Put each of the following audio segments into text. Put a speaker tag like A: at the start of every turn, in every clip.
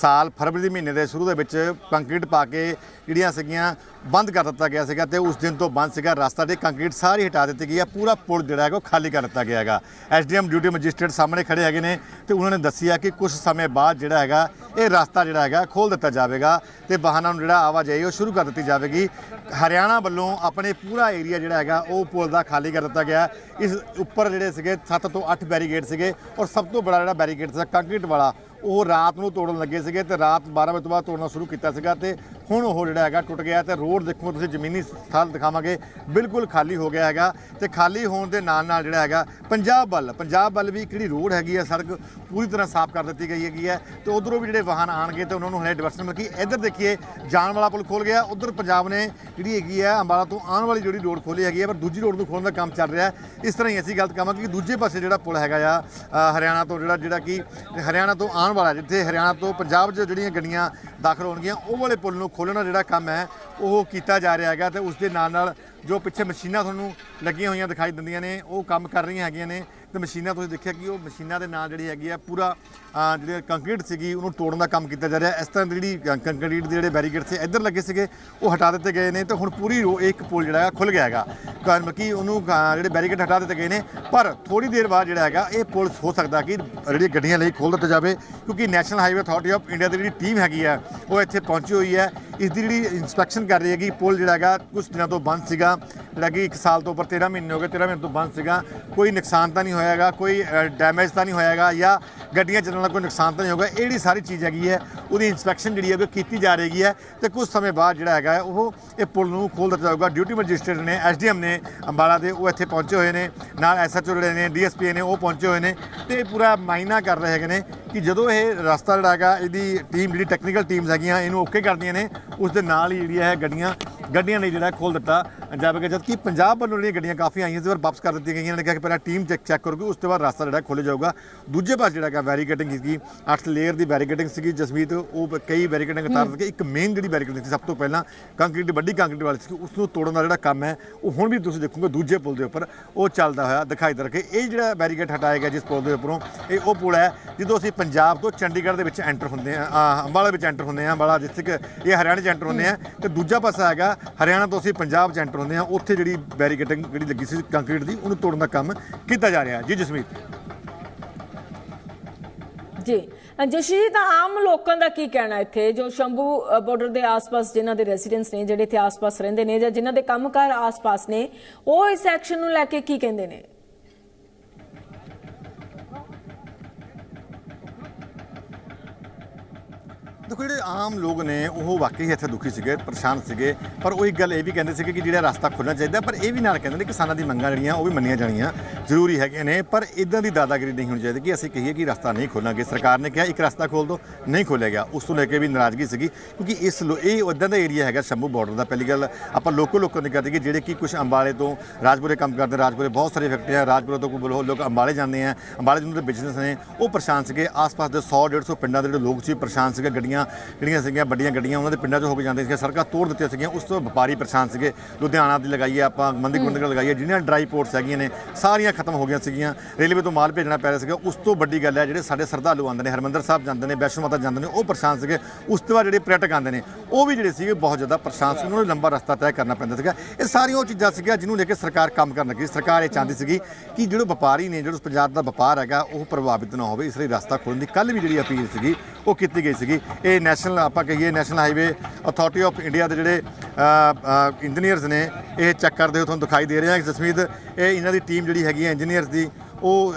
A: ਸਾਲ ਫਰਵਰੀ ਦੇ ਮਹੀਨੇ ਦੇ ਸ਼ੁਰੂ ਦੇ ਵਿੱਚ ਕੰਕਰੀਟ ਪਾ ਕੇ ਜਿਹੜੀਆਂ ਸੀਗੀਆਂ ਬੰਦ ਕਰ ਦਿੱਤਾ ਗਿਆ ਸੀਗਾ ਤੇ ਉਸ ਦਿਨ ਤੋਂ ਬੰਦ ਸੀਗਾ ਰਸਤਾ ਤੇ ਕੰਕਰੀਟ ਸਾਰੀ ਹਟਾ ਦਿੱਤੀ ਗਈ ਹੈ ਪੂਰਾ ਪੁਲ ਜਿਹੜਾ ਹੈਗਾ ਉਹ ਖਾਲੀ ਕਰ ਦਿੱਤਾ ਗਿਆ ਹੈਗਾ। ਐਸਡੀਐਮ ਡਿਊਟੀ ਮੈਜਿਸਟ੍ਰੇਟ ਸਾਹਮਣੇ ਖੜੇ ਹੈਗੇ ਨੇ ਤੇ ਉਹਨਾਂ ਨੇ ਦੱਸਿਆ ਕਿ ਕੁਝ ਸਮੇਂ ਬਾਅਦ ਜਿਹੜਾ ਹੈਗਾ ਇਹ ਰਸਤਾ ਜਿਹੜਾ ਹੈਗਾ ਖੋਲ ਦਿੱਤਾ ਜਾਵੇਗਾ ਤੇ ਵਾਹਨਾਂ ਨੂੰ ਜਿਹੜਾ ਆਵਾਜਾਈ ਉਹ ਸ਼ੁਰੂ ਕਰ ਦਿੱਤੀ ਜਾਵੇਗੀ। ਹਰਿਆਣਾ ਵੱਲੋਂ ਆਪਣੇ ਪੂਰਾ ਏਰੀਆ ਜਿਹੜਾ ਹੈਗਾ ਉਹ ਪੁਲ ਦਾ ਖਾਲੀ ਕਰ ਦਿੱਤਾ ਗਿਆ। ਇਸ ਉੱਪਰ ਜਿਹੜੇ ਸੀਗੇ 7 ਤੋਂ 8 ਬੈਰੀਗੇਡ ਸੀਗੇ ਔਰ ਸਭ ਤੋਂ ਬੜਾ ਜਿਹੜਾ ਬੈਰੀਗੇਡ ਸੀ ਕੰਕਰੀਟ ਵਾਲਾ ਉਹ ਰਾਤ ਨੂੰ ਤੋੜਨ ਲੱਗੇ ਸੀਗੇ ਤੇ ਰਾਤ 12 ਵਜੇ ਤੋਂ ਬਾਅਦ ਤੋੜਨਾ ਸ਼ੁਰੂ ਕੀਤਾ ਸੀਗਾ ਤੇ ਹੁਣ ਉਹ ਜਿਹੜਾ ਹੈਗਾ ਟੁੱਟ ਗਿਆ ਤੇ ਰੋਡ ਦੇਖੋ ਤੁਸੀਂ ਜ਼ਮੀਨੀ ਸਥਲ ਦਿਖਾਵਾਂਗੇ, ਬਿਲਕੁਲ ਖਾਲੀ ਹੋ ਗਿਆ ਹੈਗਾ ਤੇ ਖਾਲੀ ਹੋਣ ਦੇ ਨਾਲ ਨਾਲ ਜਿਹੜਾ ਹੈਗਾ ਪੰਜਾਬ ਵੱਲ ਪੰਜਾਬ ਵੱਲ ਵੀ ਕਿਹੜੀ ਰੋਡ ਹੈਗੀ ਹੈ ਸੜਕ ਪੂਰੀ ਤਰ੍ਹਾਂ ਸਾਫ਼ ਕਰ ਦਿੱਤੀ ਗਈ ਹੈਗੀ ਹੈ ਤੇ ਉਧਰੋਂ ਵੀ ਜਿਹੜੇ ਵਾਹਨ ਆਣਗੇ ਤੇ ਉਹਨਾਂ ਨੂੰ ਹਲੇ ਡਿਵਰਸ਼ਨ ਮਿਲ ਗਈ ਇੱਧਰ ਦੇਖੀਏ, ਜਾਣ ਵਾਲਾ ਪੁਲ ਖੋਲ ਗਿਆ, ਉਧਰ ਪੰਜਾਬ ਨੇ ਜਿਹੜੀ ਹੈਗੀ ਹੈ ਅੰਬਾਲਾ ਤੋਂ ਆਉਣ ਵਾਲੀ ਜਿਹੜੀ ਰੋਡ ਖੋਲੀ ਹੈਗੀ ਹੈ ਪਰ ਦੂਜੀ ਰੋਡ ਨੂੰ ਖੋਲਣ ਦਾ ਕੰਮ ਚੱਲ ਰਿਹਾ ਇਸ ਤਰ੍ਹਾਂ ਹੀ ਅਸੀਂ ਗਲਤ ਕਰਾਂਗੇ ਕਿ ਦੂਜੇ ਪਾਸੇ ਜਿਹੜਾ ਪੁਲ ਹੈਗਾ ਆ ਹਰਿਆਣਾ ਤੋਂ ਜਿਹੜਾ ਜਿਹੜਾ ਕਿ ਹਰਿਆਣਾ ਤੋਂ ਆਉਣ ਵਾਲਾ, ਜਿੱਥੇ ਹਰਿਆਣਾ ਤੋਂ ਪੰਜਾਬ 'ਚ ਜਿਹੜੀਆਂ ਗੱਡੀਆਂ ਦਾਖਲ ਹੋਣਗੀਆਂ, ਉਹ ਵਾਲੇ ਪੁਲ ਨੂੰ ਖੋਲ੍ਹਣਾ ਜਿਹੜਾ ਕੰਮ ਹੈ, ਉਹ ਕੀਤਾ ਜਾ ਰਿਹਾ ਹੈਗਾ ਤੇ ਉਸ ਦੇ ਨਾਲ ਨਾਲ ਜੋ ਪਿੱਛੇ ਮਸ਼ੀਨਾਂ ਤੁਹਾਨੂੰ ਲੱਗੀਆਂ ਹੋਈਆਂ ਦਿਖਾਈ ਦਿੰਦੀਆਂ ਨੇ, ਉਹ ਕੰਮ ਕਰ ਰਹੀਆਂ ਹੈਗੀਆਂ ਨੇ। ਤੇ ਮਸ਼ੀਨਾਂ ਤੁਸੀਂ ਦੇਖਿਆ ਕਿ ਉਹ ਮਸ਼ੀਨਾਂ ਦੇ ਨਾਲ ਜਿਹੜੀ ਹੈਗੀ ਆ ਪੂਰਾ ਜਿਹੜੇ ਕੰਕਰੀਟ ਸੀਗੀ, ਉਹਨੂੰ ਤੋੜਨ ਦਾ ਕੰਮ ਕੀਤਾ ਜਾ ਰਿਹਾ। ਇਸ ਤਰ੍ਹਾਂ ਦੀ ਜਿਹੜੀ ਕੰਕਰੀਟ ਦੇ ਜਿਹੜੇ ਬੈਰੀਕੇਡ ਸੀ, ਇੱਧਰ ਲੱਗੇ ਸੀਗੇ, ਉਹ ਹਟਾ ਦਿੱਤੇ ਗਏ ਨੇ ਤੇ ਹੁਣ ਪੂਰੀ ਰੋ, ਇੱਕ ਪੁਲ ਜਿਹੜਾ ਹੈ ਖੁੱਲ ਗਿਆ ਹੈਗਾ। ਕਾਰਨ ਕਿ ਉਹਨੂੰ ਜਿਹੜੇ ਬੈਰੀਕੇਡ ਹਟਾ ਦਿੱਤੇ ਗਏ ਨੇ, ਪਰ ਥੋੜੀ ਦੇਰ ਬਾਅਦ ਜਿਹੜਾ ਹੈਗਾ, ਇਹ ਪੁਲ ਹੋ ਸਕਦਾ ਕਿ ਜਿਹੜੀ ਗੱਡੀਆਂ ਲਈ ਖੋਲ ਦਿੱਤਾ ਜਾਵੇ, ਕਿਉਂਕਿ national highway authority of India ਦੀ ਜਿਹੜੀ ਟੀਮ ਹੈਗੀ ਹੈ ਉਹ ਇੱਥੇ ਪਹੁੰਚੀ ਹੋਈ ਹੈ। ਇਸ ਦੀ ਜਿਹੜੀ ਇਨਸਪੈਕਸ਼ਨ ਕਰ ਰਹੀ ਹੈਗੀ, ਪੁਲ ਜਿਹੜਾ ਹੈਗਾ ਕੁਝ ਦਿਨਾਂ ਤੋਂ ਬੰਦ ਸੀਗਾ। ਜਿਹੜਾ ਕਿ 1 ਸਾਲ ਤੋਂ ਉੱਪਰ 13 ਮਹੀਨੇ ਹੋ ਗਏ 13 ਮਹੀਨੇ ਤੋਂ ਬੰਦ ਸੀਗਾ। ਕੋਈ ਨੁਕਸਾਨ ਤਾਂ ਨਹੀਂ ਹੋਇਆਗਾ ਕੋਈ ਡੈਮੇਜ ਤਾਂ ਨਹੀਂ ਹੋਇਆਗਾ ਜਾਂ ਗੱਡੀਆਂ ਚੱਲਣ ਦਾ ਕੋਈ ਨੁਕਸਾਨ ਤਾਂ ਨਹੀਂ ਹੋਗਾ ਇਹ ਜਿਹੜੀ ਸਾਰੀ ਚੀਜ਼ ਹੈਗੀ ਹੈ, ਉਹਦੀ ਇਨਸਪੈਕਸ਼ਨ ਜਿਹੜੀ ਹੈ ਉਹ ਕੀਤੀ ਜਾ ਰਹੀ ਹੈ ਤੇ ਕੁਝ ਸਮੇਂ ਬਾਅਦ ਜਿਹੜਾ ਹੈਗਾ ਉਹ ਇਹ ਪੁਲ ਨੂੰ ਖੋਲ ਦਿੱਤਾ ਜਾਊਗਾ। ਡਿਊਟੀ ਮੈਜਿਸਟਰੇਟ ਨੇ ਐਸਡੀਐਮ ਨੇ, ਅੰਬਾਲਾ ਦੇ ਉਹ ਇੱਥੇ ਪਹੁੰਚੇ ਹੋਏ ਨੇ, ਨਾਲ ਐਸਐਚਓ ਜਿਹੜੇ ਨੇ ਡੀਐਸਪੀ ਨੇ, ਉਹ ਪਹੁੰਚੇ ਹੋਏ ਨੇ ਤੇ ਪੂਰਾ ਮਾਇਨਾ ਕਰ ਰਹੇ ਹੈਗੇ ਨੇ ਕਿ ਜਦੋਂ ਇਹ ਰਸਤਾ ਜਿਹੜਾ ਹੈਗਾ ਇਹਦੀ ਟੀਮ ਜਿਹੜੀ ਟੈਕਨੀਕਲ ਟੀਮਸ ਹੈਗੀਆਂ ਇਹਨੂੰ ਓਕੇ ਕਰਦੀਆਂ ਨੇ ਉਸ ਦੇ ਨਾਲ ਹੀ ਜਿਹੜੀ ਹੈ ਗੱਡੀਆਂ ਗੱਡੀਆਂ ਲਈ ਜਿਹੜਾ ਖੋਲ ਦਿੱਤਾ ਜਾਵੇਗਾ ਜਦਕਿ ਪੰਜਾਬ ਵੱਲੋਂ ਜਿਹੜੀਆਂ ਗੱਡੀਆਂ ਕਾਫੀ ਆਈਆਂ ਸੀ ਪਰ ਵਾਪਸ ਕਰ ਦਿੱਤੀਆਂ ਗਈਆਂ ਨੇ ਕਿਹਾ ਕਿ ਪਹਿਲਾਂ ਟੀਮ ਚੈੱਕ ਚੈੱਕ ਕਰੂਗੀ ਉਸ ਤੋਂ ਬਾਅਦ ਰਸਤਾ ਜਿਹੜਾ ਖੋਲ੍ਹਿਆ ਜਾਊਗਾ। ਦੂਜੇ ਪਾਸੇ ਜਿਹੜਾ ਹੈਗਾ ਬੈਰੀਕੇਡਿੰਗ ਸੀਗੀ 8 ਲੇਅਰ ਦੀ ਬੈਰੀਕੇਡਿੰਗ ਸੀਗੀ ਜਸਮੀਤ ਉਹ ਕਈ ਬੈਰੀਕੇਡਿੰਗ ਉਤਾਰ ਦਿੱਤੇ ਇੱਕ ਮੇਨ ਜਿਹੜੀ ਬੈਰੀਕੇਡਿੰਗ ਸੀ ਸਭ ਤੋਂ ਪਹਿਲਾਂ ਕੰਕਰੀਟ ਵੱਡੀ ਕੰਕਰੀਟ ਵਾਲੀ ਸੀ ਉਸ ਨੂੰ ਤੋੜਨ ਦਾ ਜਿਹੜਾ ਕੰਮ ਹੈ ਉਹ ਹੁਣ ਵੀ ਤੁਸੀਂ ਦੇਖੋਗੇ ਦੂਜੇ ਪੁਲ ਦੇ ਉੱਪਰ ਉਹ ਚੱਲਦਾ ਹੋਇਆ ਦਿਖਾਈ ਦੇ ਰਿਹਾ ਇਹ ਜਿਹੜਾ ਬੈਰੀਕੇਡ ਹਟਾਇਆ ਗਿਆ ਜਿਸ ਪੁਲ ਦੇ ਉੱਪਰੋਂ ਇਹ ਉਹ ਪੁਲ ਹੈ ਜਦੋਂ ਅਸੀਂ ਪੰਜਾਬ ਤੋਂ ਚੰਡੀਗੜ੍ਹ ਦੇ ਵਿੱਚ ਐਂਟਰ ਹੁੰਦੇ ਆ ਅ, ਅੰਬਾਲਾ ਵਿੱਚ ਐਂਟਰ ਹੁੰਦੇ ਆ ਅੰਬਾਲਾ ਡਿਸਟ੍ਰਿਕਟ ਇਹ ਹਰਿਆਣਾ 'ਚ ਐਂਟਰ ਹੁੰਦੇ ਆ। ਤੇ ਦੂਜਾ ਪਾਸਾ ਹੈਗਾ ਹਰਿਆਣਾ ਤੋਂ ਅਸੀਂ ਪੰਜਾਬ 'ਚ ਐਂਟਰ ਹੁੰਦੇ ਆ। ਉੱਥੇ ਜਿਹੜੀ ਬੈਰੀਕੇਡਿੰਗ ਜਿਹੜੀ ਲੱਗੀ ਸੀ ਕੰਕਰੀਟ ਦੀ ਉਹਨੂੰ ਤੋੜਨ ਦਾ ਕੰਮ ਕੀਤਾ ਜਾ ਰਿਹਾ। ਜੀ ਜਸਮੀਤ।
B: ਜੀ। ਜਸ਼ੀ ਤਾਂ ਆਮ ਲੋਕਾਂ ਦਾ ਕੀ ਕਹਿਣਾ ਇੱਥੇ? ਜੋ ਸ਼ੰਭੂ ਬਾਰਡਰ ਦੇ ਆਸ-ਪਾਸ ਜਿਨ੍ਹਾਂ ਦੇ ਰੈਜ਼ੀਡੈਂਟਸ ਨੇ ਜਿਹੜੇ ਇੱਥੇ ਆਸ-ਪਾਸ ਰਹਿੰਦੇ ਨੇ ਜਾਂ ਜਿਨ੍ਹਾਂ ਦੇ ਕੰਮਕਾਰ ਆਸ-ਪਾਸ ਨੇ ਉਹ ਇਸ ਐਕਸ਼ਨ ਨੂੰ ਲੈ ਕੇ ਕੀ ਕਹਿੰਦੇ ਨੇ?
A: ਦੇਖੋ, ਜਿਹੜੇ ਆਮ ਲੋਕ ਨੇ, ਉਹ ਵਾਕਈ ਇੱਥੇ ਦੁਖੀ ਸੀਗੇ, ਪਰੇਸ਼ਾਨ ਸੀਗੇ। ਪਰ ਉਹ ਇੱਕ ਗੱਲ ਇਹ ਵੀ ਕਹਿੰਦੇ ਸੀਗੇ ਕਿ ਜਿਹੜਾ ਰਸਤਾ ਖੁੱਲਣਾ ਚਾਹੀਦਾ, ਪਰ ਇਹ ਵੀ ਨਾਲ ਕਹਿੰਦੇ ਨੇ ਕਿਸਾਨਾਂ ਦੀ ਮੰਗਾਂ ਜਿਹੜੀਆਂ, ਉਹ ਵੀ ਮੰਨੀਆਂ ਜਾਣੀਆਂ ਜ਼ਰੂਰੀ ਹੈਗੀਆਂ ਨੇ। ਪਰ ਇਦਾਂ ਦੀ ਦਾਦਾਗਿਰੀ ਨਹੀਂ ਹੋਣੀ ਚਾਹੀਦੀ ਕਿ ਅਸੀਂ ਕਹੀਏ ਕਿ ਰਸਤਾ ਨਹੀਂ ਖੋਲਾਂਗੇ ਸਰਕਾਰ ਨੇ ਕਿਹਾ, ਇੱਕ ਰਸਤਾ ਖੋਲ ਦਿਓ ਨਹੀਂ ਖੋਲਿਆ ਗਿਆ। ਉਸ ਤੋਂ ਲੈ ਕੇ ਵੀ ਨਾਰਾਜ਼ਗੀ ਸੀਗੀ, ਕਿਉਂਕਿ ਇਸ ਲੋ- ਇਹ ਉਦਾਂ ਦਾ ਏਰੀਆ ਹੈਗਾ ਸ਼ੰਭੂ ਬਾਰਡਰ ਦਾ। ਪਹਿਲੀ ਗੱਲ, ਆਪਾਂ ਲੋਕਲ ਲੋਕਾਂ ਦੀ ਕਰਦੇ ਕਿ ਜਿਹੜੇ ਕਿ ਕੁਝ ਅੰਬਾਲੇ ਤੋਂ ਰਾਜਪੁਰੇ ਕੰਮ ਕਰਦੇ ਰਾਜਪੁਰੇ ਬਹੁਤ ਸਾਰੇ ਫੈਕਟਰੀਆਂ ਰਾਜਪੁਰੇ ਤੋਂ ਕੋਈ ਲੋਕ ਅੰਬਾਲੇ ਜਾਂਦੇ ਆ। ਅੰਬਾਲੇ ਜਿਹਨਾਂ ਦੇ ਬਿਜ਼ਨਸ ਨੇ, ਉਹ ਪਰੇਸ਼ਾਨ ਸੀਗੇ। ਆਸ-ਪਾਸ ਦੇ 100 150 ਪਿੰਡਾਂ ਦੇ ਜਿਹੜੇ ਲੋਕ ਸੀ ਪਰੇਸ਼ਾਨ ਸੀਗੇ ਗੱਡੀਆਂ ਜਿਹੜੀਆਂ ਸੀਗੀਆਂ ਵੱਡੀਆਂ ਗੱਡੀਆਂ ਉਹਨਾਂ ਦੇ ਪਿੰਡਾਂ 'ਚ ਹੋ ਕੇ ਜਾਂਦੇ ਸੀਗੇ ਸੜਕਾਂ ਤੋੜ ਦਿੱਤੀਆਂ ਸੀਗੀਆਂ ਉਸ ਤੋਂ ਵਪਾਰੀ ਪਰੇਸ਼ਾਨ ਸੀਗੇ ਲੁਧਿਆਣਾ ਦੀ ਲਗਾਈਏ ਆਪਾਂ ਮੰਦੀ ਗੁੰਦਗੜ ਲਗਾਈਏ ਜਿਹੜੀਆਂ ਡਰਾਈ ਪੋਰਟਸ ਹੈਗੀਆਂ ਨੇ ਸਾਰੀਆਂ ਖਤਮ ਹੋ ਗਈਆਂ ਸੀਗੀਆਂ ਰੇਲਵੇ ਤੋਂ ਮਾਲ ਭੇਜਣਾ ਪੈ ਰਿਹਾ ਸੀਗਾ ਉਸ ਤੋਂ ਵੱਡੀ ਗੱਲ ਹੈ ਜਿਹੜੇ ਸਾਡੇ ਸਰਧਾਲੂ ਆਉਂਦੇ ਨੇ ਹਰਮੰਦਰ ਸਾਹਿਬ ਜਾਂਦੇ ਨੇ ਵੈਸ਼ਨੋ ਮਾਤਾ ਜਾਂਦੇ ਨੇ ਉਹ ਪਰੇਸ਼ਾਨ ਸੀਗੇ ਉਸ ਤੋਂ ਬਾਅਦ ਜਿਹੜੇ ਪਰਯਟਕ ਆਉਂਦੇ ਨੇ ਉਹ ਵੀ ਜਿਹੜੇ ਸੀਗੇ ਬਹੁਤ ਜ਼ਿਆਦਾ ਪਰੇਸ਼ਾਨ ਸੀ ਉਹਨਾਂ ਨੂੰ ਲੰਬਾ ਰਸਤਾ ਤੈਅ ਕਰਨਾ ਪੈਂਦਾ ਸੀਗਾ। ਇਹ ਸਾਰੀਆਂ ਉਹ ਚੀਜ਼ਾਂ ਸੀਗੀਆਂ ਜਿਹਨੂੰ ਲੈ ਕੇ ਸਰਕਾਰ ਕੰਮ ਕਰਨ ਲੱਗੀ ਸਰਕਾਰ ਇਹ ਚਾਹੁੰਦੀ ਸੀਗੀ ਕਿ ਜਿਹੜੇ ਵਪਾਰੀ ਨੇ ਜਿਹੜਾ ਪੰਜਾਬ ਦਾ ਵਪਾਰ ਹੈਗਾ ਉਹ ਪ੍ਰਭਾਵਿਤ ਨਾ ਹੋਵੇ ਇਸ ਲਈ ਰਸਤਾ ਖੋਲ੍ਹਣ ਦੀ ਕੱਲ ਵੀ ਜਿਹੜੀ ਅਪੀਲ ਸੀਗੀ ਉਹ ਕੀਤੀ ਗਈ ਸੀਗੀ। ਇਹ ਨੈਸ਼ਨਲ ਆਪਾਂ ਕਹੀਏ national highway authority of India ਦੇ ਜਿਹੜੇ ਇੰਜੀਨੀਅਰਸ ਨੇ, ਇਹ ਚੈੱਕ ਕਰਦੇ ਹੋ ਤੁਹਾਨੂੰ ਦਿਖਾਈ ਦੇ ਰਹੇ ਆ। ਜਸਮੀਤ, ਇਹ ਇਹਨਾਂ ਦੀ ਟੀਮ ਜਿਹੜੀ ਹੈਗੀ ਹੈ ਇੰਜੀਨੀਅਰਸ ਦੀ, ਉਹ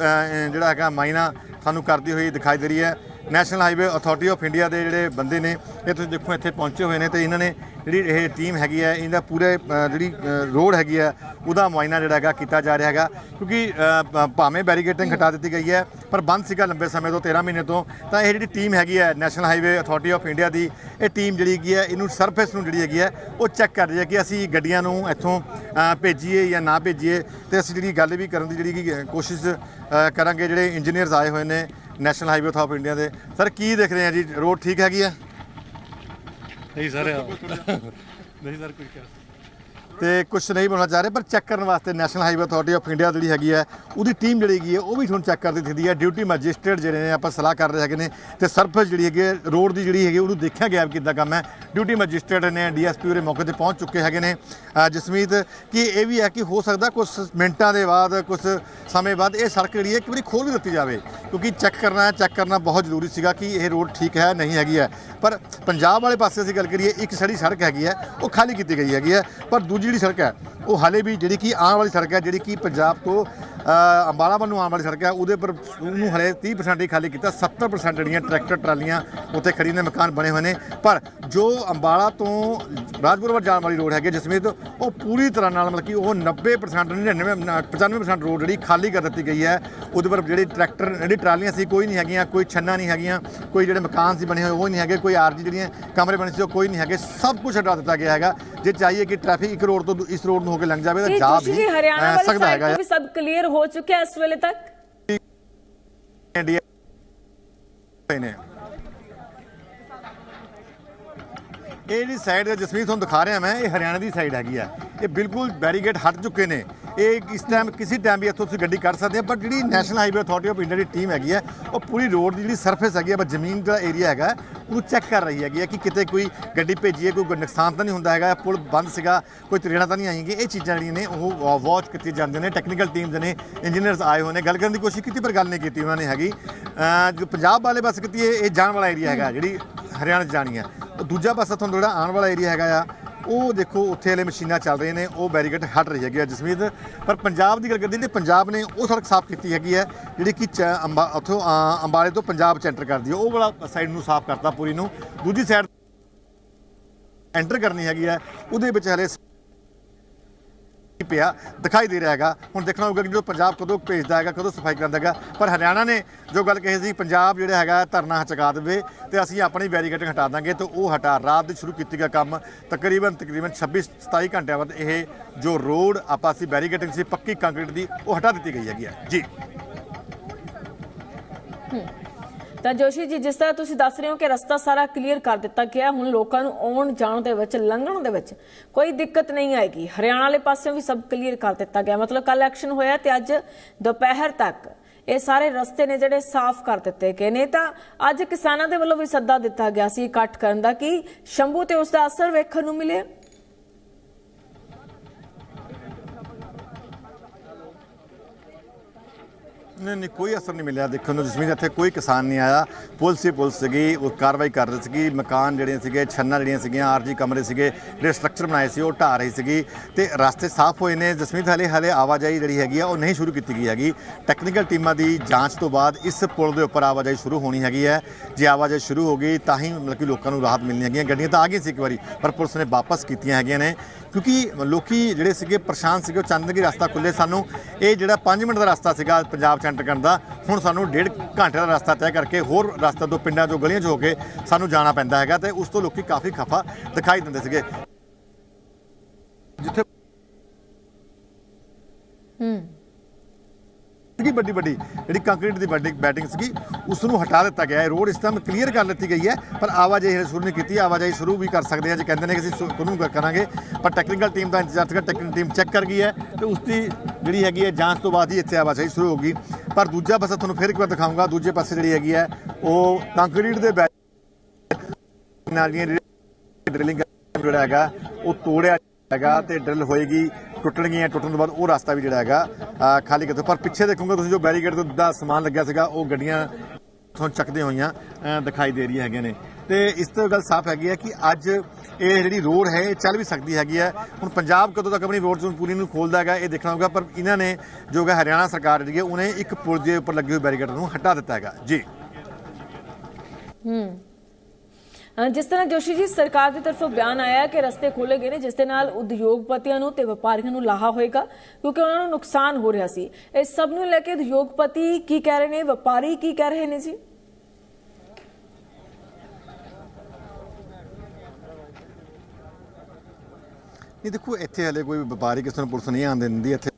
A: ਜਿਹੜਾ ਹੈਗਾ ਮਾਇਨਾ ਸਾਨੂੰ ਕਰਦੀ ਹੋਈ ਦਿਖਾਈ ਦੇ ਰਹੀ ਹੈ। National highway authority of India ਦੇ ਜਿਹੜੇ ਬੰਦੇ ਨੇ ਇਹ ਤੁਸੀਂ ਦੇਖੋ ਇੱਥੇ ਪਹੁੰਚੇ ਹੋਏ ਨੇ ਤੇ ਇਹਨਾਂ ਨੇ ਜਿਹੜੀ ਇਹ ਟੀਮ ਹੈਗੀ ਹੈ ਇਹਦਾ ਪੂਰੇ ਜਿਹੜੀ ਰੋਡ ਹੈਗੀ ਹੈ ਉਹਦਾ ਮੁਆਇਨਾ ਜਿਹੜਾ ਹੈਗਾ ਕੀਤਾ ਜਾ ਰਿਹਾ ਹੈਗਾ। ਕਿਉਂਕਿ ਭਾਵੇਂ ਬੈਰੀਕੇਡਿੰਗ ਹਟਾ ਦਿੱਤੀ ਗਈ ਹੈ ਪਰ ਬੰਦ ਸੀਗਾ ਲੰਬੇ ਸਮੇਂ ਤੋਂ 13 ਮਹੀਨੇ ਤੋਂ। ਤਾਂ ਇਹ ਜਿਹੜੀ ਟੀਮ ਹੈਗੀ ਹੈ national highway authority of India ਦੀ ਇਹ ਟੀਮ ਜਿਹੜੀ ਹੈਗੀ ਹੈ ਇਹਨੂੰ ਸਰਫੇਸ ਨੂੰ ਜਿਹੜੀ ਹੈਗੀ ਹੈ ਉਹ ਚੈੱਕ ਕਰ ਰਹੀ ਹੈ ਕਿ ਅਸੀਂ ਗੱਡੀਆਂ ਨੂੰ ਇੱਥੋਂ ਭੇਜੀਏ ਜਾਂ ਨਾ ਭੇਜੀਏ। ਤੇ ਅਸੀਂ ਜਿਹੜੀ ਗੱਲ ਵੀ ਕਰਨ ਦੀ ਜਿਹੜੀ ਕੋਸ਼ਿਸ਼ ਕਰਾਂਗੇ ਜਿਹੜੇ ਇੰਜੀਨੀਅਰਸ ਆਏ ਹੋਏ ਨੇ ਨੈਸ਼ਨਲ ਹਾਈਵੇ ਆਫ ਇੰਡੀਆ ਦੇ। ਸਰ ਕੀ ਦੇਖ ਰਹੇ ਆ ਜੀ? ਰੋਡ ਠੀਕ ਹੈਗੀ ਹੈ
C: ਨਹੀਂ ਸਰ ਨਹੀਂ ਸਰ ਕੋਈ ਕਹਿ
A: ਤੇ ਕੁਝ ਨਹੀਂ ਬਣਾਉਣਾ ਚਾਹ ਰਹੇ, ਪਰ ਚੈੱਕ ਕਰਨ ਵਾਸਤੇ national highway authority of India ਜਿਹੜੀ ਹੈਗੀ ਹੈ, ਉਹਦੀ ਟੀਮ ਜਿਹੜੀ ਹੈਗੀ ਹੈ, ਉਹ ਵੀ ਤੁਹਾਨੂੰ ਚੈੱਕ ਕਰਦੀ ਦਿਖਦੀ ਹੈ। ਡਿਊਟੀ ਮੈਜਿਸਟ੍ਰੇਟ ਜਿਹੜੇ ਨੇ, ਆਪਾਂ ਸਲਾਹ ਕਰ ਰਹੇ ਹੈਗੇ ਨੇ ਤੇ ਸਰਫਸ ਜਿਹੜੀ ਹੈਗੀ ਹੈ ਰੋਡ ਦੀ ਜਿਹੜੀ ਹੈਗੀ ਉਹਨੂੰ ਦੇਖਿਆ ਗਿਆ ਕਿੱਦਾਂ ਕੰਮ ਹੈ। ਡਿਊਟੀ ਮੈਜਿਸਟ੍ਰੇਟ ਨੇ ਡੀਐਸਪੀ ਉਹਦੇ ਮੌਕੇ ਤੇ ਪਹੁੰਚ ਚੁੱਕੇ ਹੈਗੇ ਨੇ। ਜਸਮੀਤ, ਕਿ ਇਹ ਵੀ ਹੈ ਕਿ ਹੋ ਸਕਦਾ ਕੁਝ ਮਿੰਟਾਂ ਦੇ ਬਾਅਦ ਕੁਝ ਸਮੇਂ ਬਾਅਦ ਇਹ ਸੜਕ ਜਿਹੜੀ ਹੈ, ਇੱਕ ਵਾਰੀ ਖੋਲ ਵੀ ਦਿੱਤੀ ਜਾਵੇ। ਕਿਉਂਕਿ ਚੈੱਕ ਕਰਨਾ ਹੈ ਚੈੱਕ ਕਰਨਾ ਬਹੁਤ ਜ਼ਰੂਰੀ ਸੀਗਾ ਕਿ ਇਹ ਰੋਡ ਠੀਕ ਹੈ, ਨਹੀਂ ਹੈਗੀ ਹੈ। ਪਰ ਪੰਜਾਬ ਵਾਲੇ ਪਾਸੇ ਅਸੀਂ ਗੱਲ ਕਰੀਏ, ਇੱਕ ਸੜੀ ਸੜਕ ਹੈਗੀ ਹੈ, ਉਹ ਖਾਲੀ ਕੀਤੀ ਗਈ ਹੈਗੀ ਹੈ। ਪਰ ਦੂਜੀ ਜਿਹੜੀ ਸੜਕ ਹੈ, ਉਹ ਹਾਲੇ ਵੀ ਜਿਹੜੀ ਕਿ ਆਉਣ ਵਾਲੀ ਸੜਕ ਹੈ, ਜਿਹੜੀ ਕਿ ਪੰਜਾਬ ਤੋਂ ਅੰਬਾਲਾ ਵੱਲ ਨੂੰ ਆਉਣ ਵਾਲੀ ਸੜਕ ਹੈ। ਉਹਦੇ ਪਰ ਉਹਨੂੰ ਹਲੇ 30% ਹੀ ਖਾਲੀ ਕੀਤਾ। 70% ਜਿਹੜੀਆਂ ਟਰੈਕਟਰ ਟਰਾਲੀਆਂ ਉੱਥੇ ਖੜੀ ਨੇ ਮਕਾਨ ਬਣੇ ਹੋਏ ਨੇ। ਪਰ ਜੋ ਅੰਬਾਲਾ ਤੋਂ ਰਾਜਪੁਰ ਵੱਲ ਜਾਣ ਵਾਲੀ ਰੋਡ ਹੈਗੀ ਜਸਮੀਤ ਉਹ ਪੂਰੀ ਤਰ੍ਹਾਂ ਨਾਲ ਮਤਲਬ ਕਿ ਉਹ 90% 99 95% ਰੋਡ ਜਿਹੜੀ ਖਾਲੀ ਕਰ ਦਿੱਤੀ ਗਈ ਹੈ। ਉਹਦੇ ਪਰ ਜਿਹੜੇ ਟਰੈਕਟਰ ਜਿਹੜੀ ਟਰਾਲੀਆਂ ਸੀ ਕੋਈ ਨਹੀਂ ਹੈਗੀਆਂ ਕੋਈ ਛੰਨਾ ਨਹੀਂ ਹੈਗੀਆਂ ਕੋਈ ਜਿਹੜੇ ਮਕਾਨ ਸੀ ਬਣੇ ਹੋਏ ਉਹ ਨਹੀਂ ਹੈਗੇ ਕੋਈ ਆਰਜੀ ਜਿਹੜੀਆਂ ਕਮਰੇ ਬਣੇ ਸੀ ਉਹ ਕੋਈ ਨਹੀਂ ਹੈਗੇ। ਸਭ ਕੁਝ ਹਟਾ ਦਿੱਤਾ ਗਿਆ ਹੈਗਾ। ਜੇ ਚਾਹੀਏ ਕਿ ਟ੍ਰੈਫਿਕ ਇੱਕ ਰੋਡ ਤੋਂ ਇਸ ਰੋਡ ਨੂੰ ਹੋ ਕੇ ਲੰਘ ਜਾਵੇ ਤਾਂ ਜਾ ਵੀ
B: ਜੀ
A: ਸਕਦਾ ਹੈਗਾ
B: ਸਭ ਕਲੀਅਰ ਹੋ ਚੁੱਕਿਆ ਇਸ ਵੇਲੇ ਤੱਕ?
A: ਇੰਡੀਆ ਨੇ। ਇਹ ਜਿਹੜੀ ਸਾਈਡ ਹੈ ਜਸਮੀਤ ਤੁਹਾਨੂੰ ਦਿਖਾ ਰਿਹਾ ਮੈਂ, ਇਹ ਹਰਿਆਣਾ ਦੀ ਸਾਈਡ ਹੈਗੀ ਆ। ਇਹ ਬਿਲਕੁਲ ਬੈਰੀਗੇਟ ਹਟ ਚੁੱਕੇ ਨੇ। ਇਹ ਇਸ ਟਾਈਮ ਕਿਸੇ ਟਾਈਮ ਵੀ ਇੱਥੋਂ ਤੁਸੀਂ ਗੱਡੀ ਕੱਢ ਸਕਦੇ ਆ ਬਟ ਜਿਹੜੀ national highway authority of India the team ਹੈਗੀ ਹੈ ਉਹ ਪੂਰੀ ਰੋਡ ਦੀ ਜਿਹੜੀ ਸਰਫੇਸ ਹੈਗੀ ਹੈ ਬਸ ਜ਼ਮੀਨ ਦਾ ਏਰੀਆ ਹੈਗਾ, ਉਹਨੂੰ ਚੈੱਕ ਕਰ ਰਹੀ ਹੈਗੀ ਹੈ ਕਿ ਕਿਤੇ ਕੋਈ ਗੱਡੀ ਭੇਜੀਏ ਹੈ, ਕੋਈ ਨੁਕਸਾਨ ਤਾਂ ਨਹੀਂ ਹੁੰਦਾ ਹੈਗਾ, ਪੁਲ ਬੰਦ ਸੀਗਾ, ਕੋਈ ਤਰੇੜਾ ਤਾਂ ਨਹੀਂ ਆਈਆਂ, ਇਹ ਚੀਜ਼ਾਂ ਜਿਹੜੀਆਂ ਨੇ, ਉਹ ਵਾਚ ਕੀਤੀ ਜਾਂਦੀਆਂ ਨੇ ਟੈਕਨੀਕਲ ਟੀਮਸ ਨੇ ਇੰਜੀਨੀਅਰਸ ਆਏ ਹੋਏ ਨੇ, ਗੱਲ ਕਰਨ ਦੀ ਕੋਸ਼ਿਸ਼ ਕੀਤੀ, ਪਰ ਗੱਲ ਨਹੀਂ ਕੀਤੀ ਉਹਨਾਂ ਨੇ ਹੈਗੀ। ਜੋ ਪੰਜਾਬ ਵਾਲੇ ਪਾਸੇ ਕੀਤੀ ਇਹ ਇਹ ਜਾਣ ਵਾਲਾ ਏਰੀਆ ਹੈਗਾ, ਜਿਹੜੀ ਹਰਿਆਣਾ 'ਚ ਜਾਣੀ ਹੈ। ਉਹ ਦੂਜਾ ਪਾਸਾ ਤੁਹਾਨੂੰ ਜਿਹੜਾ ਆਉਣ ਵਾਲਾ ਏਰੀਆ ਹੈਗਾ ਆ ਉਹ ਦੇਖੋ ਉੱਥੇ ਵਾਲੇ ਮਸ਼ੀਨਾਂ ਚੱਲ ਰਹੀਆਂ ਨੇ, ਉਹ ਬੈਰੀਕੇਡ ਹਟ ਰਹੀ ਹੈਗੀ ਆ ਜਸਮੀਤ। ਪਰ ਪੰਜਾਬ ਦੀ ਗੱਲ ਕਰਦੇ ਜਿਹੜੇ ਪੰਜਾਬ ਨੇ ਉਹ ਸੜਕ ਸਾਫ਼ ਕੀਤੀ ਹੈਗੀ ਹੈ, ਜਿਹੜੀ ਕਿ ਚ- ਅੰਬਾ, ਉੱਥੋਂ ਅੰਬਾਲੇ ਤੋਂ ਪੰਜਾਬ ਚ ਐਂਟਰ ਕਰਦੀ ਹੈ। ਉਹ ਵਾਲਾ ਸਾਈਡ ਨੂੰ ਸਾਫ਼ ਕਰਤਾ ਪੂਰੀ ਨੂੰ। ਦੂਜੀ ਸਾਈਡ ਐਂਟਰ ਕਰਨੀ ਹੈਗੀ ਹੈ, ਉਹਦੇ ਵਿੱਚ ਹਲੇ ਪਿਆ, ਦਿਖਾਈ ਦੇ ਰਿਹਾ ਹੈਗਾ। ਹੁਣ ਦੇਖਣਾ ਹੋਊਗਾ ਕਿ ਜੋ ਪੰਜਾਬ ਕਦੋਂ ਭੇਜਦਾ ਹੈਗਾ, ਕਦੋਂ ਸਫ਼ਾਈ ਕਰਦਾ ਹੈਗਾ। ਪਰ ਹਰਿਆਣਾ ਨੇ ਜੋ ਗੱਲ ਕਹੀ ਸੀ, ਪੰਜਾਬ ਜਿਹੜਾ ਹੈਗਾ, ਧਰਨਾ ਹਚਕਾ ਦੇਵੇ ਤੇ ਅਸੀਂ ਆਪਣੀ ਬੈਰੀਕੇਡ ਹਟਾ ਦਾਂਗੇ ਤੇ ਉਹ ਹਟਾ, ਰਾਤ ਦੇ ਸ਼ੁਰੂ ਕੀਤੀ ਗਿਆ ਕੰਮ, ਤਕਰੀਬਨ ਤਕਰੀਬਨ 26 27 ਘੰਟਿਆਂ ਬਾਅਦ ਇਹ ਜੋ ਰੋਡ ਆਪਾਂ ਅਸੀਂ ਬੈਰੀਕੇਡਿੰਗ ਸੀ, ਪੱਕੀ ਕੰਕਰੀਟ ਦੀ, ਉਹ ਹਟਾ ਦਿੱਤੀ ਗਈ ਹੈਗੀ ਹੈ ਜੀ।
B: ਤਾਂ ਜੋਸ਼ੀ ਜੀ, ਜਿਸ ਤਰ੍ਹਾਂ ਤੁਸੀਂ ਦੱਸ ਰਹੇ ਹੋ ਕਿ ਰਸਤਾ ਸਾਰਾ ਕਲੀਅਰ ਕਰ ਦਿੱਤਾ ਗਿਆ, ਹੁਣ ਲੋਕਾਂ ਨੂੰ ਆਉਣ ਜਾਣ ਦੇ ਵਿੱਚ, ਲੰਘਣ ਦੇ ਵਿੱਚ ਕੋਈ ਦਿੱਕਤ ਨਹੀਂ ਆਏਗੀ। ਹਰਿਆਣਾ ਵਾਲੇ ਪਾਸਿਓਂ ਵੀ ਸਭ ਕਲੀਅਰ ਕਰ ਦਿੱਤਾ ਗਿਆ। ਮਤਲਬ ਕੱਲ ਐਕਸ਼ਨ ਹੋਇਆ ਤੇ ਅੱਜ ਦੁਪਹਿਰ ਤੱਕ ਇਹ ਸਾਰੇ ਰਸਤੇ ਨੇ ਜਿਹੜੇ ਸਾਫ਼ ਕਰ ਦਿੱਤੇ ਗਏ ਨੇ। ਤਾਂ ਅੱਜ ਕਿਸਾਨਾਂ ਦੇ ਵੱਲੋਂ ਵੀ ਸੱਦਾ ਦਿੱਤਾ ਗਿਆ ਸੀ ਇਕੱਠ ਕਰਨ ਦਾ ਕਿ ਸ਼ੰਭੂ ਤੇ ਉਸ ਦਾ ਅਸਰ ਵੇਖਣ ਨੂੰ ਮਿਲੇ।
A: ਨਹੀਂ ਕੋਈ ਅਸਰ ਨਹੀਂ ਮਿਲਿਆ ਦੇਖਣ ਨੂੰ ਜਸਮੀਨ ਇੱਥੇ ਕੋਈ ਕਿਸਾਨ ਨਹੀਂ ਆਇਆ। ਪੁਲਿਸ ਹੀ ਪੁਲਿਸ ਸੀਗੀ, ਉਹ ਕਾਰਵਾਈ ਕਰ ਰਹੀ ਸੀਗੀ। ਮਕਾਨ ਜਿਹੜੇ ਸੀਗੇ, ਛੰਨਾਂ ਜਿਹੜੀਆਂ ਸੀਗੀਆਂ, ਆਰਜੀ ਕਮਰੇ ਸੀਗੇ, ਜਿਹੜੇ ਸਟਰਕਚਰ ਬਣਾਏ ਸੀ, ਉਹ ਢਾਹ ਰਹੀ ਸੀਗੀ। ਤੇ ਰਸਤੇ ਸਾਫ਼ ਹੋਏ ਨੇ ਜਸਮੀਨ ਹਲੇ ਹਲੇ ਆਵਾਜਾਈ ਜਿਹੜੀ ਹੈਗੀ ਆ, ਉਹ ਨਹੀਂ ਸ਼ੁਰੂ ਕੀਤੀ ਗਈ ਹੈਗੀ। ਟੈਕਨੀਕਲ ਟੀਮਾਂ ਦੀ ਜਾਂਚ ਤੋਂ ਬਾਅਦ ਇਸ ਪੁਲ ਦੇ ਉੱਪਰ ਆਵਾਜਾਈ ਸ਼ੁਰੂ ਹੋਣੀ ਹੈਗੀ ਹੈ। ਜੇ ਆਵਾਜਾਈ ਸ਼ੁਰੂ ਹੋ ਗਈ, ਤਾਂ ਹੀ ਮਤਲਬ ਕਿ ਲੋਕਾਂ ਨੂੰ ਰਾਹਤ ਮਿਲਣੀ ਹੈਗੀ ਗੱਡੀਆਂ ਤਾਂ ਆ ਗਈਆਂ ਸੀ ਇੱਕ ਵਾਰੀ, ਪਰ ਪੁਲਿਸ ਨੇ ਵਾਪਸ ਕੀਤੀਆਂ ਹੈਗੀਆਂ ਨੇ। ਕਿਉਂਕਿ ਲੋਕੀ ਜਿਹੜੇ ਸੀਗੇ, ਪਰੇਸ਼ਾਨ ਸੀਗੇ, ਉਹ ਚਾਹੁੰਦੇ ਰਸਤਾ ਖੁੱਲੇ ਸਾਨੂੰ। ਇਹ ਜਿਹੜਾ 5 ਮਿੰਟ ਦਾ ਰਸਤਾ ਸੀਗਾ, ਪੰਜਾਬ ਚ ਕਰਨ ਦਾ ਹੁਣ ਸਾਨੂੰ ਡੇਢ ਘੰਟੇ ਦਾ ਰਸਤਾ ਤੈਅ ਕਰਕੇ ਹੋਰ ਰਸਤਾ ਤੋਂ ਪਿੰਡਾਂ ਚੋਂ ਗਲੀਆਂ 'ਚ ਹੋ ਕੇ ਸਾਨੂੰ ਜਾਣਾ ਪੈਂਦਾ ਹੈਗਾ ਤੇ ਉਸ ਤੋਂ ਲੋਕੀ ਕਾਫੀ ਖਫਾ ਦਿਖਾਈ ਦਿੰਦੇ ਸੀਗੇ। ਜਿੱਥੇ ਸੀਗੀ ਵੱਡੀ ਵੱਡੀ ਜਿਹੜੀ ਕੰਕਰੀਟ ਦੀ ਵੱਡੀ ਬੈਟਿੰਗ ਸੀਗੀ ਉਸ ਨੂੰ ਹਟਾ ਦਿੱਤਾ ਗਿਆ ਹੈ। ਰੋਡ ਇਸ ਟਾਈਮ ਕਲੀਅਰ ਕਰ ਦਿੱਤੀ ਗਈ ਹੈ ਪਰ ਆਵਾਜਾਈ ਹਲੇ ਸ਼ੁਰੂ ਨਹੀਂ ਕੀਤੀ। ਆਵਾਜਾਈ ਸ਼ੁਰੂ ਵੀ ਕਰ ਸਕਦੇ ਆ ਜੇ ਕਹਿੰਦੇ ਨੇ ਕਿ ਅਸੀਂ ਕਰ- ਕਰਾਂਗੇ ਪਰ ਟੈਕਨੀਕਲ ਟੀਮ ਦਾ ਇੰਤਜ਼ਾਰ ਸੀਗਾ ਟੈਕਨੀਕਲ ਟੀਮ ਚੈੱਕ ਕਰ ਗਈ ਹੈ ਤੇ ਉਸ ਦੀ ਜਿਹੜੀ ਹੈਗੀ ਹੈ ਜਾਂਚ ਤੋਂ ਬਾਅਦ ਹੀ ਇੱਥੇ ਆਵਾਜਾਈ ਸ਼ੁਰੂ ਹੋਗੀ ਪਰ ਦੂਜਾ ਪਾਸਾ ਤੁਹਾਨੂੰ ਫਿਰ ਇੱਕ ਵਾਰ ਦਿਖਾਊਂਗਾ ਦੂਜੇ ਪਾਸੇ ਜਿਹੜੀ ਹੈਗੀ ਹੈ, ਉਹ ਕੰਕਰੀਟ ਦੇ ਬੈਰੀ ਨਾਲ ਦੀਆਂ ਡ੍ਰਿਲਿੰਗ ਜਿਹੜਾ ਹੈਗਾ, ਉਹ ਤੋੜਿਆ ਹੈਗਾ ਤੇ ਡਰਿਲ ਹੋਏਗੀ, ਟੁੱਟਣਗੀਆਂ, ਟੁੱਟਣ ਤੋਂ ਬਾਅਦ ਉਹ ਰਸਤਾ ਵੀ ਜਿਹੜਾ ਹੈਗਾ ਖਾਲੀ ਕਰ ਪਰ ਪਿੱਛੇ ਦੇਖੋਗੇ ਤੁਸੀਂ ਜੋ ਬੈਰੀਕੇਡ ਦਾ ਸਮਾਨ ਲੱਗਿਆ ਸੀਗਾ, ਉਹ ਗੱਡੀਆਂ ਤੁਹਾਨੂੰ ਚੱਕਦੇ ਹੋਈਆਂ ਦਿਖਾਈ ਦੇ ਰਹੀਆਂ ਹੈਗੀਆਂ ਨੇ। ਤੇ ਇਸ ਤੋਂ ਗੱਲ ਸਾਫ਼ ਹੈਗੀ ਹੈ ਕਿ ਅੱਜ ਇਹ ਜਿਹੜੀ ਰੋਡ ਹੈ ਇਹ ਚੱਲ ਵੀ ਸਕਦੀ ਹੈਗੀ ਹੈ। ਹੁਣ ਪੰਜਾਬ ਕਦੋਂ ਤੱਕ ਆਪਣੀ ਰੋਡ ਨੂੰ ਪੂਰੀ ਨੂੰ ਖੋਲਦਾ ਹੈਗਾ ਇਹ ਦੇਖਣਾ ਹੋਊਗਾ ਪਰ ਇਹਨਾਂ ਨੇ ਜੋ ਹੈ ਹਰਿਆਣਾ ਸਰਕਾਰ ਜਿਹੜੀ ਹੈ ਉਹਨੇ ਇੱਕ ਪੁਲ ਦੇ ਉੱਪਰ ਲੱਗੇ ਹੋਏ ਬੈਰੀਕੇਡ ਨੂੰ ਹਟਾ ਦਿੱਤਾ ਹੈਗਾ। ਜੀ।
B: ਅ, ਜਿਸ ਤਰ੍ਹਾਂ ਜੋਸ਼ੀ ਜੀ ਸਰਕਾਰ ਦੀ ਤਰਫੋਂ ਬਿਆਨ ਆਇਆ ਕਿ ਰਸਤੇ ਖੋਲੇ ਗਏ ਨੇ ਜਿਸ ਦੇ ਨਾਲ ਉਦਯੋਗਪਤੀਆਂ ਨੂੰ ਤੇ ਵਪਾਰੀਆਂ ਨੂੰ ਲਾਹਾ ਹੋਏਗਾ ਕਿਉਂਕਿ ਉਹਨਾਂ ਨੂੰ ਨੁਕਸਾਨ ਹੋ ਰਿਹਾ ਸੀ। ਇਹ ਸਭ ਨੂੰ ਲੈ ਕੇ ਉਦਯੋਗਪਤੀ ਕੀ ਕਹਿ ਰਹੇ ਨੇ ਵਪਾਰੀ ਕੀ ਕਹਿ ਰਹੇ ਨੇ ਜੀ?
A: ਨਹੀਂ ਦੇਖੋ, ਇੱਥੇ ਹਲੇ ਕੋਈ ਵਪਾਰੀ ਕਿਸੇ ਨੂੰ ਪੁਲਿਸ ਨਹੀਂ ਆਉਣ ਦਿੰਦੀ ਇੱਥੇ।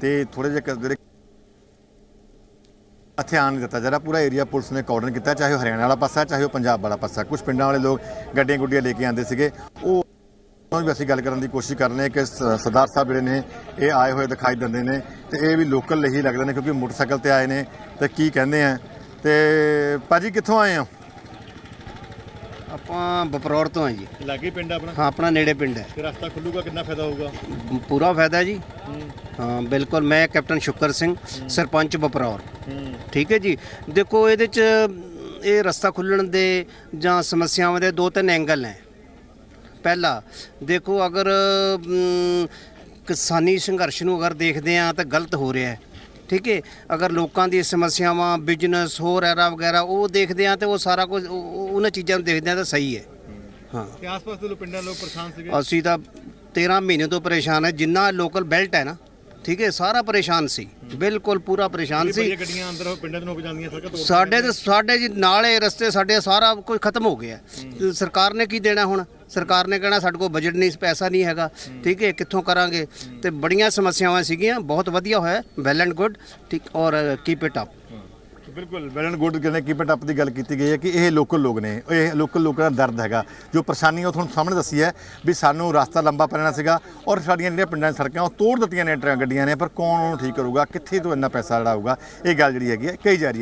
A: ਤੇ ਥੋੜੇ ਜਿਹੇ ਜਿਹੜੇ ਇੱਥੇ ਆਉਣ ਨਹੀਂ ਦਿੱਤਾ ਜਿਹੜਾ ਪੂਰਾ ਏਰੀਆ ਪੁਲਿਸ ਨੇ ਕਾਰਡਨ ਕੀਤਾ, ਚਾਹੇ ਉਹ ਹਰਿਆਣਾ ਵਾਲਾ ਪਾਸਾ, ਚਾਹੇ ਉਹ ਪੰਜਾਬ ਵਾਲਾ ਪਾਸਾ। ਕੁਝ ਪਿੰਡਾਂ ਵਾਲੇ ਲੋਕ ਗੱਡੀਆਂ ਗੁੱਡੀਆਂ ਲੈ ਕੇ ਆਉਂਦੇ ਸੀਗੇ। ਉਹ ਤੋਂ ਵੀ ਅਸੀਂ ਗੱਲ ਕਰਨ ਦੀ ਕੋਸ਼ਿਸ਼ ਕਰ ਰਹੇ ਹਾਂ ਕਿ ਸਰਦਾਰ ਸਾਹਿਬ ਜਿਹੜੇ ਨੇ, ਇਹ ਆਏ ਹੋਏ ਦਿਖਾਈ ਦਿੰਦੇ ਨੇ। ਤੇ ਇਹ ਵੀ ਲੋਕਲ ਹੀ ਲੱਗਦੇ ਨੇ, ਕਿਉਂਕਿ ਮੋਟਰਸਾਈਕਲ ਤੇ ਆਏ ਨੇ। ਤੇ ਕੀ ਕਹਿੰਦੇ ਆ? ਤੇ ਭਾਜੀ ਕਿੱਥੋਂ ਆਏ ਹੋ?
C: ਆਪਾਂ ਬਪਰੌਰ ਤੋਂ ਆ ਜੀ।
A: ਲਾਗੇ ਪਿੰਡ ਆਪਣਾ?
C: ਹਾਂ ਆਪਣਾ ਨੇੜੇ ਪਿੰਡ ਹੈ।
A: ਤੇ ਰਸਤਾ ਖੁੱਲੂਗਾ ਕਿੰਨਾ ਫਾਇਦਾ ਹੋਊਗਾ?
C: ਪੂਰਾ ਫਾਇਦਾ ਜੀ। ਹਾਂ। ਬਿਲਕੁਲ ਮੈਂ ਕੈਪਟਨ ਸ਼ੁਕਰ ਸਿੰਘ ਸਰਪੰਚ ਬਪਰੌਰ। ਠੀਕ ਹੈ ਜੀ। ਦੇਖੋ ਇਹਦੇ ਚ ਇਹ ਰਸਤਾ ਖੁੱਲਣ ਦੇ ਜਾਂ ਸਮੱਸਿਆਵਾਂ ਦੇ ਦੋ ਤਿੰਨ ਐਂਗਲ ਨੇ। ਪਹਿਲਾ ਦੇਖੋ ਅਗਰ ਕਿਸਾਨੀ ਸੰਘਰਸ਼ ਨੂੰ ਅਗਰ ਦੇਖਦੇ ਆ ਤਾਂ ਗਲਤ ਹੋ ਰਿਹਾ ਹੈ। ਠੀਕ ਹੈ। ਅਗਰ ਲੋਕਾਂ ਦੀ ਸਮੱਸਿਆਵਾਂ ਬਿਜ਼ਨਸ ਹੋਰ ਐਰਾ ਵਗੈਰਾ ਉਹ ਦੇਖਦੇ ਆ ਤੇ ਉਹ ਸਾਰਾ ਕੁਝ ਉਹਨਾਂ ਚੀਜ਼ਾਂ ਨੂੰ ਦੇਖਦੇ ਆ ਤਾਂ ਸਹੀ ਹੈ। ਹਾਂ।
A: ਤੇ ਆਸ-ਪਾਸ ਦੇ ਪਿੰਡਾਂ ਲੋਕ ਪਰੇਸ਼ਾਨ ਸੀਗੇ?
C: ਅਸੀਂ ਤਾਂ 13 ਮਹੀਨੇ ਤੋਂ ਪਰੇਸ਼ਾਨ ਹੈ। ਜਿੰਨਾ ਲੋਕਲ ਬੈਲਟ ਹੈ ਨਾ ਠੀਕ ਹੈ ਸਾਰਾ ਪਰੇਸ਼ਾਨ ਸੀ। ਬਿਲਕੁਲ ਪੂਰਾ ਪਰੇਸ਼ਾਨ ਸੀ।
A: ਬੜੀਆਂ ਗੱਡੀਆਂ ਅੰਦਰ ਪਿੰਡਾਂ ਤੋਂ ਹੋ ਜਾਂਦੀਆਂ ਸੜਕਾਂ ਤੋਂ
C: ਸਾਡੇ ਤੇ ਸਾਡੇ ਜੀ ਨਾਲੇ ਰਸਤੇ ਸਾਡੇ ਸਾਰਾ ਕੁਝ ਖਤਮ ਹੋ ਗਿਆ। ਤੇ ਸਰਕਾਰ ਨੇ ਕੀ ਦੇਣਾ ਹੁਣ? ਸਰਕਾਰ ਨੇ ਕਹਿਣਾ ਸਾਡੇ ਕੋਲ ਬਜਟ ਨਹੀਂ ਪੈਸਾ ਨਹੀਂ ਹੈਗਾ। ਠੀਕ ਹੈ ਕਿੱਥੋਂ ਕਰਾਂਗੇ? ਤੇ ਬੜੀਆਂ ਸਮੱਸਿਆਵਾਂ ਸੀਗੀਆਂ। ਬਹੁਤ ਵਧੀਆ ਹੋਇਆ। ਵੈਲ ਐਂਡ ਗੁੱਡ ਠੀਕ ਔਰ ਕੀਪ ਇਟ ਅਪ
A: ਬਿਲਕੁਲ ਵੈਲ ਐਂਡ ਗੁੱਡ ਕਹਿੰਦੇ ਕੀਪ ਇਟ ਅਪ ਦੀ ਗੱਲ ਕੀਤੀ ਗਈ ਹੈ ਕਿ ਇਹ ਲੋਕਲ ਲੋਕ ਨੇ, ਇਹ ਲੋਕਲ ਲੋਕਾਂ ਦਾ ਦਰਦ ਹੈਗਾ। ਜੋ ਪਰੇਸ਼ਾਨੀ ਉਹ ਤੁਹਾਨੂੰ ਸਾਹਮਣੇ ਦੱਸੀ ਹੈ ਵੀ ਸਾਨੂੰ ਰਸਤਾ ਲੰਬਾ ਪੈਣਾ ਸੀਗਾ ਔਰ ਸਾਡੀਆਂ ਜਿਹੜੀਆਂ ਪਿੰਡਾਂ ਦੀਆਂ ਸੜਕਾਂ, ਉਹ ਤੋੜ ਦਿੱਤੀਆਂ ਨੇ ਟਰੱਕ, ਗੱਡੀਆਂ ਨੇ, ਪਰ ਕੌਣ ਉਹਨੂੰ ਠੀਕ ਕਰੂਗਾ? ਕਿੱਥੇ ਤੋਂ ਇੰਨਾ ਪੈਸਾ ਲੜਾਊਗਾ ਇਹ ਗੱਲ ਜਿਹੜੀ ਹੈਗੀ ਹੈ, ਕਹੀ ਜਾ ਰਹੀ ਹੈ।